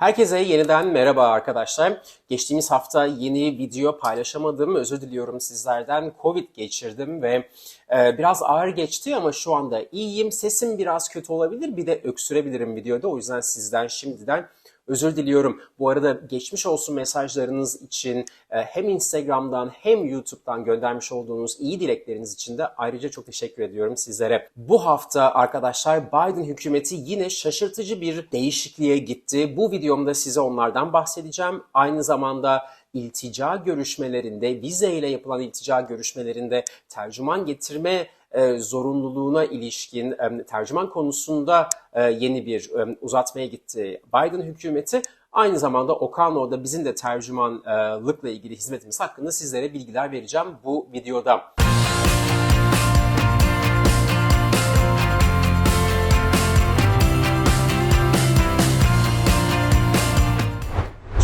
Herkese yeniden merhaba arkadaşlar. Geçtiğimiz hafta yeni video paylaşamadım. Özür diliyorum sizlerden. Covid geçirdim ve e, biraz ağır geçti ama şu anda iyiyim. Sesim biraz kötü olabilir. Bir de öksürebilirim videoda. O yüzden sizden şimdiden Özür diliyorum. Bu arada geçmiş olsun mesajlarınız için e, hem Instagram'dan hem YouTube'dan göndermiş olduğunuz iyi dilekleriniz için de ayrıca çok teşekkür ediyorum sizlere. Bu hafta arkadaşlar Biden hükümeti yine şaşırtıcı bir değişikliğe gitti. Bu videomda size onlardan bahsedeceğim. Aynı zamanda iltica görüşmelerinde, vize ile yapılan iltica görüşmelerinde tercüman getirme e, zorunluluğuna ilişkin e, tercüman konusunda e, yeni bir uzatmaya gitti Biden hükümeti. Aynı zamanda Okano'da bizim de tercümanlıkla ilgili hizmetimiz hakkında sizlere bilgiler vereceğim bu videoda.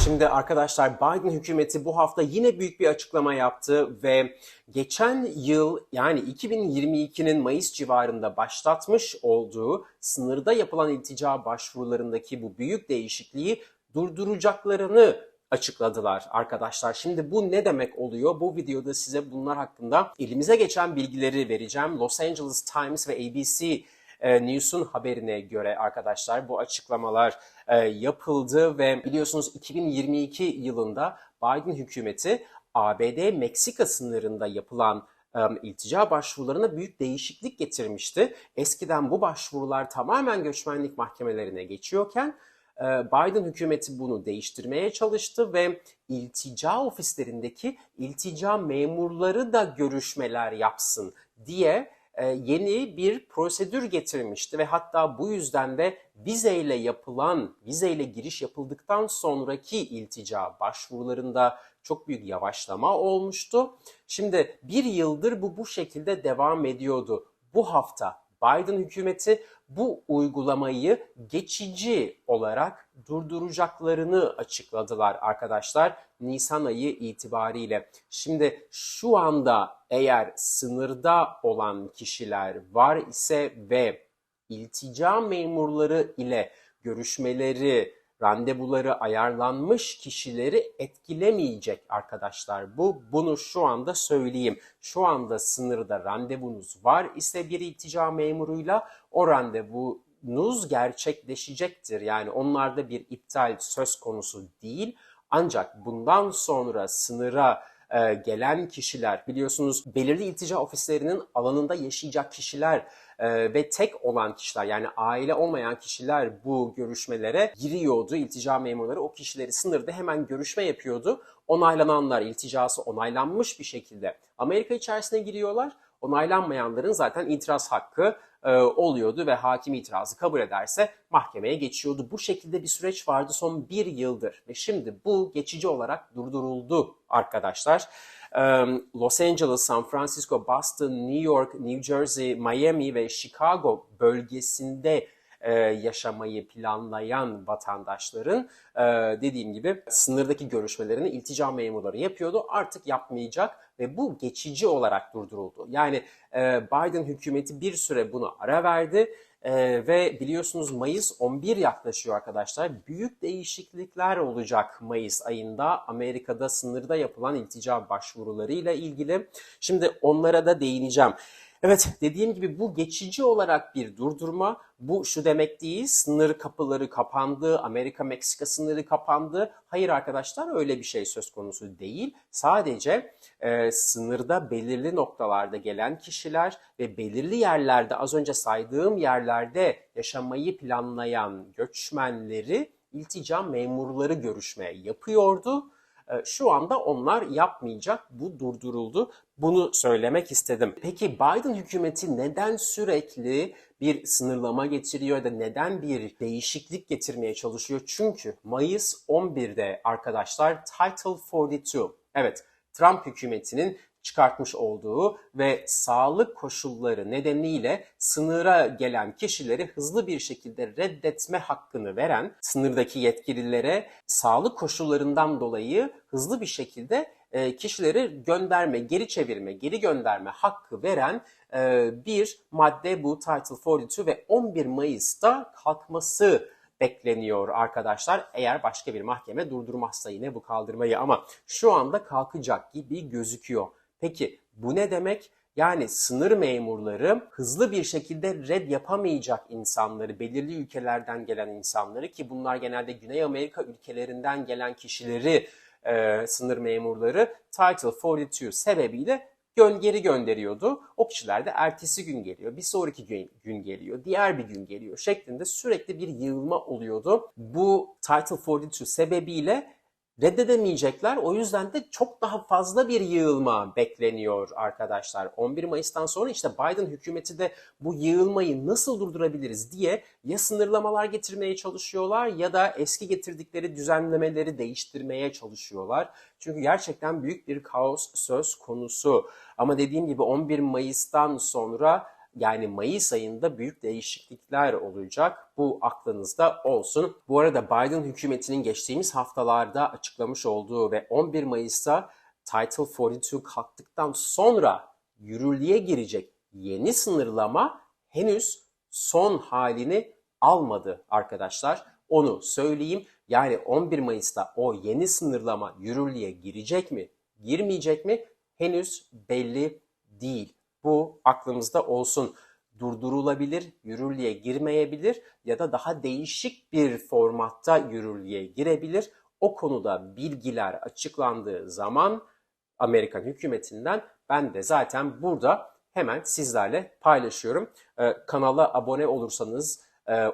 Şimdi arkadaşlar Biden hükümeti bu hafta yine büyük bir açıklama yaptı ve geçen yıl yani 2022'nin Mayıs civarında başlatmış olduğu sınırda yapılan iltica başvurularındaki bu büyük değişikliği durduracaklarını açıkladılar arkadaşlar. Şimdi bu ne demek oluyor? Bu videoda size bunlar hakkında elimize geçen bilgileri vereceğim. Los Angeles Times ve ABC e, News'un haberine göre arkadaşlar bu açıklamalar e, yapıldı ve biliyorsunuz 2022 yılında Biden hükümeti ABD-Meksika sınırında yapılan iltica başvurularına büyük değişiklik getirmişti. Eskiden bu başvurular tamamen göçmenlik mahkemelerine geçiyorken e, Biden hükümeti bunu değiştirmeye çalıştı ve iltica ofislerindeki iltica memurları da görüşmeler yapsın diye yeni bir prosedür getirmişti ve hatta bu yüzden de vizeyle yapılan, vizeyle giriş yapıldıktan sonraki iltica başvurularında çok büyük yavaşlama olmuştu. Şimdi bir yıldır bu bu şekilde devam ediyordu. Bu hafta Biden hükümeti bu uygulamayı geçici olarak durduracaklarını açıkladılar arkadaşlar Nisan ayı itibariyle. Şimdi şu anda eğer sınırda olan kişiler var ise ve iltica memurları ile görüşmeleri, randevuları ayarlanmış kişileri etkilemeyecek arkadaşlar. Bu bunu şu anda söyleyeyim. Şu anda sınırda randevunuz var ise bir iltica memuruyla o randevunuz gerçekleşecektir. Yani onlarda bir iptal söz konusu değil. Ancak bundan sonra sınıra e, gelen kişiler biliyorsunuz belirli iltica ofislerinin alanında yaşayacak kişiler e, ve tek olan kişiler yani aile olmayan kişiler bu görüşmelere giriyordu. İltica memurları o kişileri sınırda hemen görüşme yapıyordu. Onaylananlar ilticası onaylanmış bir şekilde Amerika içerisine giriyorlar. Onaylanmayanların zaten itiraz hakkı e, oluyordu ve hakim itirazı kabul ederse mahkemeye geçiyordu. Bu şekilde bir süreç vardı son bir yıldır ve şimdi bu geçici olarak durduruldu arkadaşlar. Los Angeles, San Francisco, Boston, New York, New Jersey, Miami ve Chicago bölgesinde e, yaşamayı planlayan vatandaşların e, dediğim gibi sınırdaki görüşmelerini iltica memurları yapıyordu. Artık yapmayacak ve bu geçici olarak durduruldu. Yani e, Biden hükümeti bir süre bunu ara verdi. Ee, ve biliyorsunuz Mayıs 11 yaklaşıyor arkadaşlar. Büyük değişiklikler olacak Mayıs ayında Amerika'da sınırda yapılan iltica başvurularıyla ilgili. Şimdi onlara da değineceğim. Evet dediğim gibi bu geçici olarak bir durdurma. Bu şu demek değil sınır kapıları kapandı, Amerika-Meksika sınırı kapandı. Hayır arkadaşlar öyle bir şey söz konusu değil. Sadece e, sınırda belirli noktalarda gelen kişiler ve belirli yerlerde az önce saydığım yerlerde yaşamayı planlayan göçmenleri iltica memurları görüşmeye yapıyordu şu anda onlar yapmayacak. Bu durduruldu. Bunu söylemek istedim. Peki Biden hükümeti neden sürekli bir sınırlama getiriyor da neden bir değişiklik getirmeye çalışıyor? Çünkü Mayıs 11'de arkadaşlar Title 42 evet Trump hükümetinin çıkartmış olduğu ve sağlık koşulları nedeniyle sınıra gelen kişileri hızlı bir şekilde reddetme hakkını veren sınırdaki yetkililere sağlık koşullarından dolayı hızlı bir şekilde e, kişileri gönderme, geri çevirme, geri gönderme hakkı veren e, bir madde bu Title 42 ve 11 Mayıs'ta kalkması bekleniyor arkadaşlar. Eğer başka bir mahkeme durdurmazsa yine bu kaldırmayı ama şu anda kalkacak gibi gözüküyor. Peki bu ne demek? Yani sınır memurları hızlı bir şekilde red yapamayacak insanları, belirli ülkelerden gelen insanları ki bunlar genelde Güney Amerika ülkelerinden gelen kişileri e, sınır memurları Title 42 sebebiyle gön geri gönderiyordu. O kişiler de ertesi gün geliyor, bir sonraki gün, gün geliyor, diğer bir gün geliyor şeklinde sürekli bir yığılma oluyordu. Bu Title 42 sebebiyle reddedemeyecekler. O yüzden de çok daha fazla bir yığılma bekleniyor arkadaşlar. 11 Mayıs'tan sonra işte Biden hükümeti de bu yığılmayı nasıl durdurabiliriz diye ya sınırlamalar getirmeye çalışıyorlar ya da eski getirdikleri düzenlemeleri değiştirmeye çalışıyorlar. Çünkü gerçekten büyük bir kaos söz konusu. Ama dediğim gibi 11 Mayıs'tan sonra yani Mayıs ayında büyük değişiklikler olacak. Bu aklınızda olsun. Bu arada Biden hükümetinin geçtiğimiz haftalarda açıklamış olduğu ve 11 Mayıs'ta Title 42 kalktıktan sonra yürürlüğe girecek yeni sınırlama henüz son halini almadı arkadaşlar. Onu söyleyeyim. Yani 11 Mayıs'ta o yeni sınırlama yürürlüğe girecek mi, girmeyecek mi henüz belli değil. Bu aklımızda olsun. Durdurulabilir, yürürlüğe girmeyebilir ya da daha değişik bir formatta yürürlüğe girebilir. O konuda bilgiler açıklandığı zaman Amerikan hükümetinden ben de zaten burada hemen sizlerle paylaşıyorum. Ee, kanala abone olursanız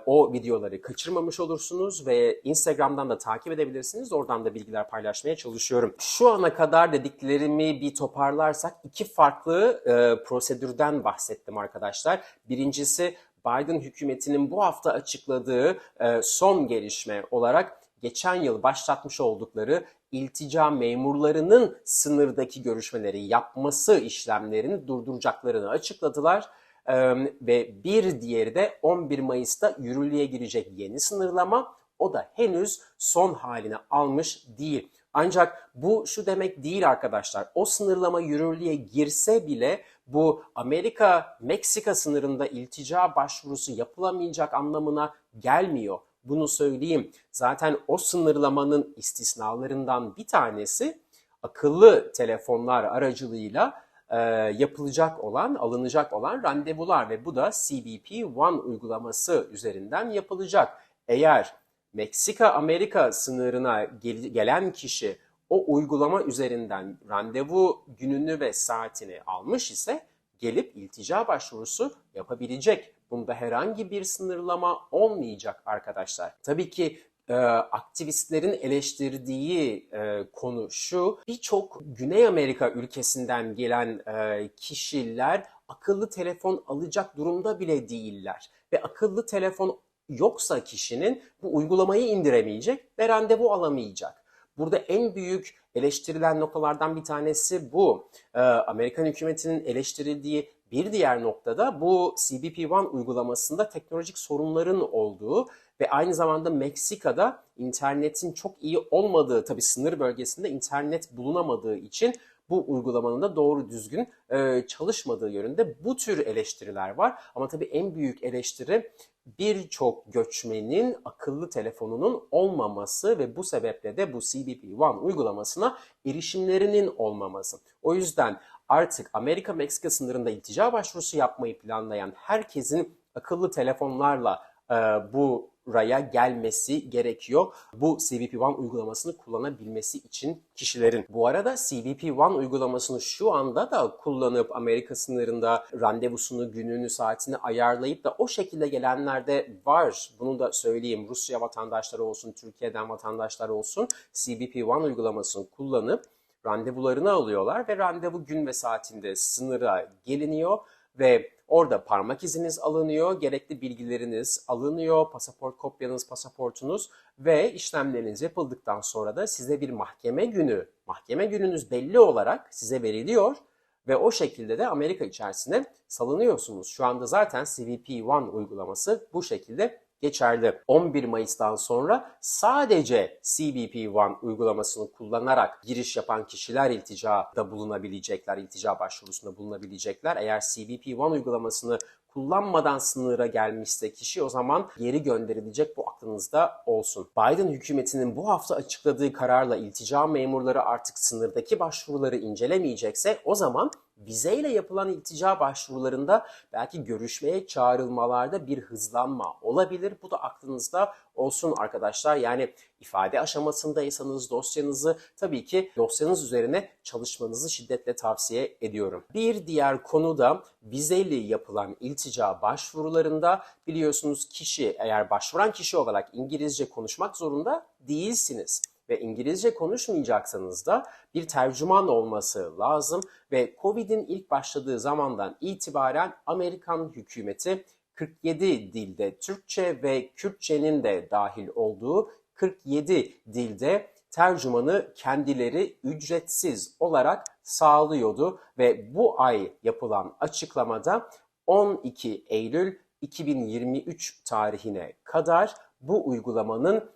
o videoları kaçırmamış olursunuz ve Instagram'dan da takip edebilirsiniz. Oradan da bilgiler paylaşmaya çalışıyorum. Şu ana kadar dediklerimi bir toparlarsak iki farklı e, prosedürden bahsettim arkadaşlar. Birincisi Biden hükümetinin bu hafta açıkladığı e, son gelişme olarak geçen yıl başlatmış oldukları iltica memurlarının sınırdaki görüşmeleri yapması işlemlerini durduracaklarını açıkladılar. Ve bir diğeri de 11 Mayıs'ta yürürlüğe girecek yeni sınırlama. O da henüz son halini almış değil. Ancak bu şu demek değil arkadaşlar. O sınırlama yürürlüğe girse bile bu Amerika-Meksika sınırında iltica başvurusu yapılamayacak anlamına gelmiyor. Bunu söyleyeyim. Zaten o sınırlamanın istisnalarından bir tanesi akıllı telefonlar aracılığıyla e, yapılacak olan, alınacak olan randevular ve bu da CBP One uygulaması üzerinden yapılacak. Eğer Meksika-Amerika sınırına gel gelen kişi o uygulama üzerinden randevu gününü ve saatini almış ise gelip iltica başvurusu yapabilecek. Bunda herhangi bir sınırlama olmayacak arkadaşlar. Tabii ki e, aktivistlerin eleştirdiği e, konu şu. Birçok Güney Amerika ülkesinden gelen e, kişiler akıllı telefon alacak durumda bile değiller. Ve akıllı telefon yoksa kişinin bu uygulamayı indiremeyecek ve randevu alamayacak. Burada en büyük eleştirilen noktalardan bir tanesi bu. Ee, Amerikan hükümetinin eleştirildiği bir diğer noktada bu CBP One uygulamasında teknolojik sorunların olduğu ve aynı zamanda Meksika'da internetin çok iyi olmadığı tabii sınır bölgesinde internet bulunamadığı için bu uygulamanın da doğru düzgün e, çalışmadığı yönünde bu tür eleştiriler var. Ama tabii en büyük eleştiri birçok göçmenin akıllı telefonunun olmaması ve bu sebeple de bu CBP One uygulamasına erişimlerinin olmaması. O yüzden artık Amerika-Meksika sınırında iltica başvurusu yapmayı planlayan herkesin akıllı telefonlarla e, bu raya gelmesi gerekiyor. Bu CBP One uygulamasını kullanabilmesi için kişilerin. Bu arada CBP One uygulamasını şu anda da kullanıp Amerika sınırında randevusunu, gününü, saatini ayarlayıp da o şekilde gelenler de var. Bunu da söyleyeyim. Rusya vatandaşları olsun, Türkiye'den vatandaşlar olsun CBP One uygulamasını kullanıp randevularını alıyorlar ve randevu gün ve saatinde sınıra geliniyor ve orada parmak iziniz alınıyor, gerekli bilgileriniz alınıyor, pasaport kopyanız, pasaportunuz ve işlemleriniz yapıldıktan sonra da size bir mahkeme günü, mahkeme gününüz belli olarak size veriliyor ve o şekilde de Amerika içerisine salınıyorsunuz. Şu anda zaten CBP One uygulaması bu şekilde geçerli. 11 Mayıs'tan sonra sadece CBP One uygulamasını kullanarak giriş yapan kişiler ilticada bulunabilecekler, iltica başvurusunda bulunabilecekler. Eğer CBP One uygulamasını kullanmadan sınıra gelmişse kişi o zaman geri gönderilecek bu aklınızda olsun. Biden hükümetinin bu hafta açıkladığı kararla iltica memurları artık sınırdaki başvuruları incelemeyecekse o zaman vizeyle yapılan iltica başvurularında belki görüşmeye çağrılmalarda bir hızlanma olabilir. Bu da aklınızda olsun arkadaşlar. Yani ifade aşamasındaysanız dosyanızı tabii ki dosyanız üzerine çalışmanızı şiddetle tavsiye ediyorum. Bir diğer konu da vizeli yapılan iltica başvurularında biliyorsunuz kişi eğer başvuran kişi olarak İngilizce konuşmak zorunda değilsiniz ve İngilizce konuşmayacaksanız da bir tercüman olması lazım ve Covid'in ilk başladığı zamandan itibaren Amerikan hükümeti 47 dilde Türkçe ve Kürtçenin de dahil olduğu 47 dilde tercümanı kendileri ücretsiz olarak sağlıyordu ve bu ay yapılan açıklamada 12 Eylül 2023 tarihine kadar bu uygulamanın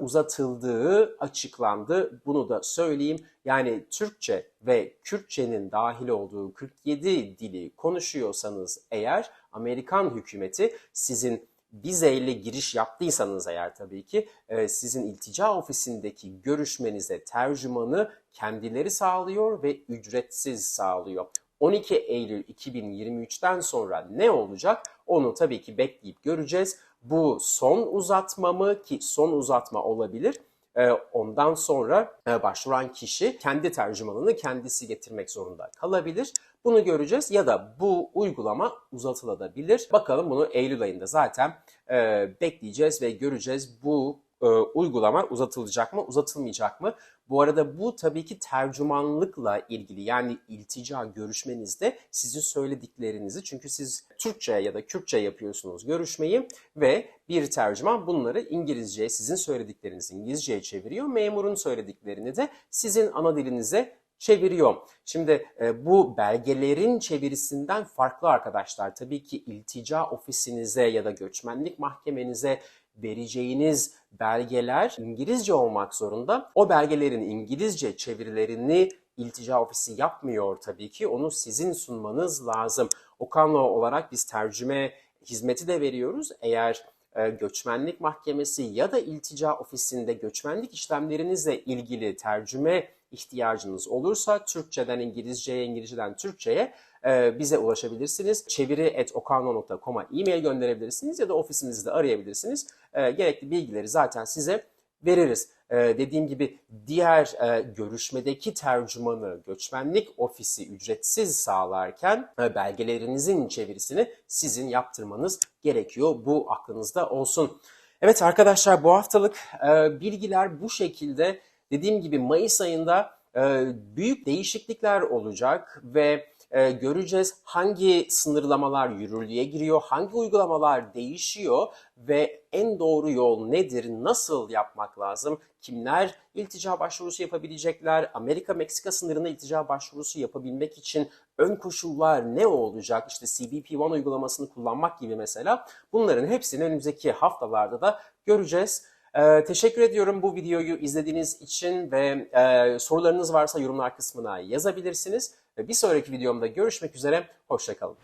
uzatıldığı açıklandı. Bunu da söyleyeyim. Yani Türkçe ve Kürtçenin dahil olduğu 47 dili konuşuyorsanız eğer Amerikan hükümeti sizin vizeyle giriş yaptıysanız eğer tabii ki e, sizin iltica ofisindeki görüşmenize tercümanı kendileri sağlıyor ve ücretsiz sağlıyor. 12 Eylül 2023'ten sonra ne olacak? Onu tabii ki bekleyip göreceğiz. Bu son uzatma mı ki son uzatma olabilir. Ee, Ondan sonra e, başvuran kişi kendi tercümanını kendisi getirmek zorunda kalabilir. Bunu göreceğiz ya da bu uygulama uzatılabilir. Bakalım bunu Eylül ayında zaten e, bekleyeceğiz ve göreceğiz bu e, uygulama uzatılacak mı, uzatılmayacak mı? Bu arada bu tabii ki tercümanlıkla ilgili yani iltica görüşmenizde sizin söylediklerinizi çünkü siz Türkçe ya da Kürtçe yapıyorsunuz görüşmeyi ve bir tercüman bunları İngilizceye sizin söylediklerinizi İngilizceye çeviriyor. Memurun söylediklerini de sizin ana dilinize çeviriyor. Şimdi e, bu belgelerin çevirisinden farklı arkadaşlar. Tabii ki iltica ofisinize ya da göçmenlik mahkemenize vereceğiniz belgeler İngilizce olmak zorunda. O belgelerin İngilizce çevirilerini iltica ofisi yapmıyor tabii ki. Onu sizin sunmanız lazım. Okanlo olarak biz tercüme hizmeti de veriyoruz. Eğer e, göçmenlik mahkemesi ya da iltica ofisinde göçmenlik işlemlerinizle ilgili tercüme ihtiyacınız olursa Türkçeden İngilizceye, İngilizceden Türkçe'ye e, bize ulaşabilirsiniz. Çeviri.okano.com'a e-mail gönderebilirsiniz ya da ofisimizi de arayabilirsiniz. E, gerekli bilgileri zaten size veririz. E, dediğim gibi diğer e, görüşmedeki tercümanı göçmenlik ofisi ücretsiz sağlarken e, belgelerinizin çevirisini sizin yaptırmanız gerekiyor. Bu aklınızda olsun. Evet arkadaşlar bu haftalık e, bilgiler bu şekilde. Dediğim gibi Mayıs ayında e, büyük değişiklikler olacak ve e, göreceğiz hangi sınırlamalar yürürlüğe giriyor, hangi uygulamalar değişiyor ve en doğru yol nedir, nasıl yapmak lazım, kimler iltica başvurusu yapabilecekler, Amerika-Meksika sınırına iltica başvurusu yapabilmek için ön koşullar ne olacak, işte CBP-1 uygulamasını kullanmak gibi mesela bunların hepsini önümüzdeki haftalarda da göreceğiz. Ee, teşekkür ediyorum bu videoyu izlediğiniz için ve e, sorularınız varsa yorumlar kısmına yazabilirsiniz. Ve bir sonraki videomda görüşmek üzere, hoşçakalın.